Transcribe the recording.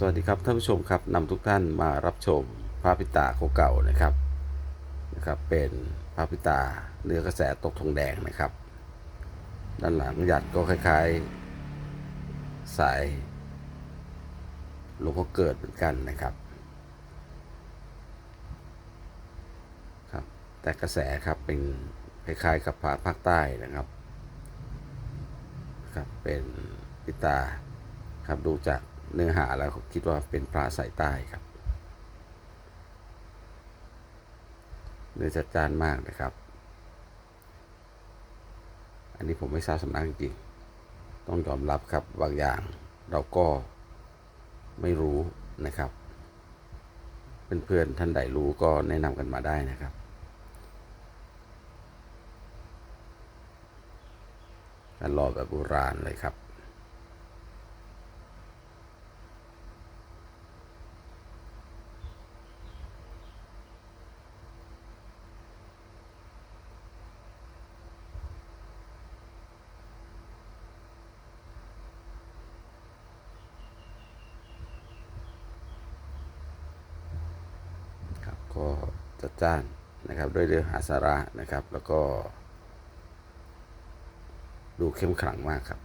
สวัสดีครับท่านผู้ชมครับนำทุกท่านมารับชมพระพิตาเก่าๆนะครับนะครับ เป็นพระพิตาเนื้อกระแสตกทองแดงนะครับ ด้านหลังหยัดก็คล้ายๆสายหลวงพ่อเกิดเหมือนกันนะครับครับ แต่กระแสครับเป็นคล้ายๆกับพระภาคใต้นะครับครับเป็นพิตาครับดูจาก เนื้อหาแล้วคิดว่าเป็นพระสายใต้ครับ เนื้อจัดจ้านมากนะครับ อันนี้ผมไม่ทราบสำนักจริงต้องยอมรับครับบางอย่างเราก็ไม่รู้นะครับเพื่อนๆท่านใดรู้ก็แนะนำกันมาได้นะครับ การรอแบบโบราณเลยครับ ครับ ก็จัดจ้านนะครับด้วยเรื่องหาสาระนะครับ แล้วก็ ดูเข้มขลังมากครับ